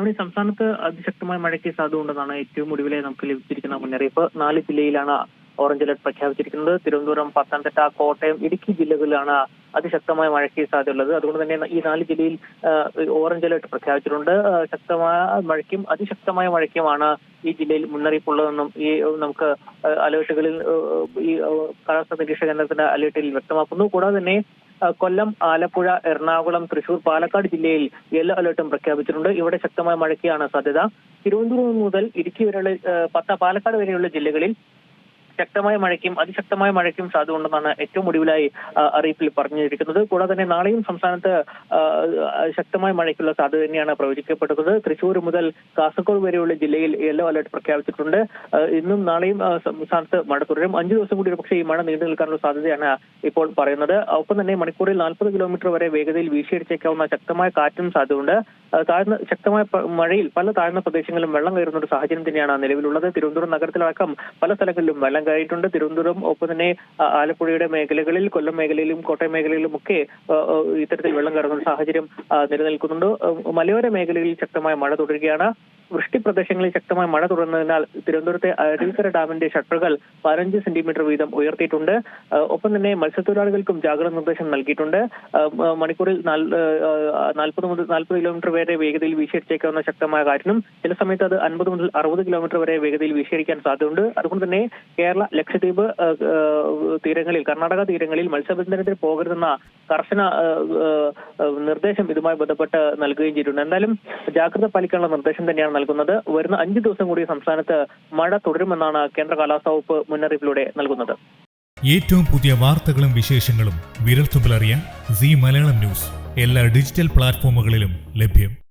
ഈ സംസ്ഥാനത്ത് അതിശക്തമായ മഴയ്ക്ക് സാധ്യത ഉണ്ടെന്നാണ് ഏറ്റവും ഒടുവിലെ നമുക്ക് ലഭിച്ചിരിക്കുന്ന മുന്നറിയിപ്പ്. നാല് ജില്ലയിലാണ് ഓറഞ്ച് അലർട്ട് പ്രഖ്യാപിച്ചിരിക്കുന്നത്. തിരുവനന്തപുരം പത്തനംതിട്ട കോട്ടയം ഇടുക്കി ജില്ലകളിലാണ് അതിശക്തമായ മഴയ്ക്ക് സാധ്യതയുള്ളത്. അതുകൊണ്ട് തന്നെ ഈ നാല് ജില്ലയിൽ ഓറഞ്ച് അലർട്ട് പ്രഖ്യാപിച്ചിട്ടുണ്ട്. ശക്തമായ മഴയ്ക്കും അതിശക്തമായ മഴയ്ക്കുമാണ് ഈ ജില്ലയിൽ മുന്നറിയിപ്പുള്ളതെന്നും ഈ നമുക്ക് അലേർട്ടുകളിൽ ഈ കാലാവസ്ഥാ നിരീക്ഷണ കേന്ദ്രത്തിന്റെ അലേർട്ടിൽ വ്യക്തമാക്കുന്നു. കൂടാതെ തന്നെ കൊല്ലം ആലപ്പുഴ എറണാകുളം തൃശൂർ പാലക്കാട് ജില്ലയിൽ യെല്ലോ അലർട്ടും പ്രഖ്യാപിച്ചിട്ടുണ്ട്. ഇവിടെ ശക്തമായ മഴയ്ക്കാണ് സാധ്യത. തിരുവനന്തപുരം മുതൽ ഇടുക്കി വരെയുള്ള പത്ത പാലക്കാട് വരെയുള്ള ജില്ലകളിൽ ശക്തമായ മഴയ്ക്കും അതിശക്തമായ മഴയ്ക്കും സാധ്യത ഉണ്ടെന്നാണ് ഏറ്റവും ഒടുവിലായി അറിയിപ്പിൽ പറഞ്ഞിരിക്കുന്നത്. കൂടാതെ തന്നെ നാളെയും സംസ്ഥാനത്ത് ശക്തമായ മഴയ്ക്കുള്ള സാധ്യത തന്നെയാണ് പ്രവചിക്കപ്പെടുന്നത് തൃശൂർ മുതൽ കാസർഗോഡ് വരെയുള്ള ജില്ലയിൽ യെല്ലോ അലർട്ട് പ്രഖ്യാപിച്ചിട്ടുണ്ട്. ഇന്നും നാളെയും സംസ്ഥാനത്ത് മഴ തുടരും. അഞ്ചു ദിവസം കൂടി പക്ഷേ ഈ മഴ നീണ്ടു നിൽക്കാനുള്ള സാധ്യതയാണ് ഇപ്പോൾ പറയുന്നത്. ഒപ്പം തന്നെ മണിക്കൂറിൽ നാൽപ്പത് കിലോമീറ്റർ വരെ വേഗതയിൽ വീശിയടിച്ചേക്കാവുന്ന ശക്തമായ കാറ്റും സാധ്യതയുണ്ട്. താഴ്ന്ന ശക്തമായ മഴയിൽ പല താഴ്ന്ന പ്രദേശങ്ങളിലും വെള്ളം കയറുന്ന ഒരു സാഹചര്യം തന്നെയാണ് നിലവിലുള്ളത്. തിരുവനന്തപുരം നഗരത്തിലടക്കം പല സ്ഥലങ്ങളിലും വെള്ളം കയറിയിട്ടുണ്ട് തിരുവനന്തപുരം ഒപ്പം തന്നെ ആലപ്പുഴയുടെ മേഖലകളിൽ കൊല്ലം മേഖലയിലും കോട്ടയം മേഖലയിലും ഒക്കെ ഇത്തരത്തിൽ വെള്ളം കയറുന്ന സാഹചര്യം നിലനിൽക്കുന്നുണ്ട്. മലയോര മേഖലയിൽ ശക്തമായ മഴ തുടരുകയാണ്. വൃഷ്ടി പ്രദേശങ്ങളിൽ ശക്തമായ മഴ തുടർന്നതിനാൽ തിരുവനന്തപുരത്തെ അരുവിക്കര ഡാമിന്റെ ഷട്ടറുകൾ പതിനഞ്ച് സെന്റിമീറ്റർ വീതം ഉയർത്തിയിട്ടുണ്ട്. ഒപ്പം തന്നെ മത്സ്യത്തൊഴിലാളികൾക്കും ജാഗ്രത നിർദ്ദേശം നൽകിയിട്ടുണ്ട്. മണിക്കൂറിൽ നാൽപ്പത് മുതൽ നാൽപ്പത് കിലോമീറ്റർ വരെ വേഗതയിൽ വീശിയടിച്ചേക്കാവുന്ന ശക്തമായ കാറ്റിനും ചില സമയത്ത് അത് അൻപത് മുതൽ അറുപത് കിലോമീറ്റർ വരെ വേഗതയിൽ വീശിയടിക്കാൻ സാധ്യതയുണ്ട്. അതുകൊണ്ട് തന്നെ കേരള ലക്ഷദ്വീപ് തീരങ്ങളിൽ കർണാടക തീരങ്ങളിൽ മത്സ്യബന്ധനത്തിന് പോകരുതെന്ന കർശന നിർദ്ദേശം ഇതുമായി ബന്ധപ്പെട്ട് നൽകുകയും ചെയ്തിട്ടുണ്ട്. എന്തായാലും ജാഗ്രത പാലിക്കാനുള്ള നിർദ്ദേശം തന്നെയാണ് നൽകുന്നത്. വരുന്ന അഞ്ച് ദിവസം കൂടി സംസ്ഥാനത്ത് മഴ തുടരുമെന്നാണ് കേന്ദ്ര കാലാവസ്ഥാ വകുപ്പ് മുന്നറിയിപ്പിലൂടെ നൽകുന്നത്. ഏറ്റവും പുതിയ വാർത്തകളും വിശേഷങ്ങളും വിരൽത്തുമ്പിലറിയാൻ സി മലയാളം ന്യൂസ്. എല്ലാ ഡിജിറ്റൽ പ്ലാറ്റ്ഫോമുകളിലും ലഭ്യം.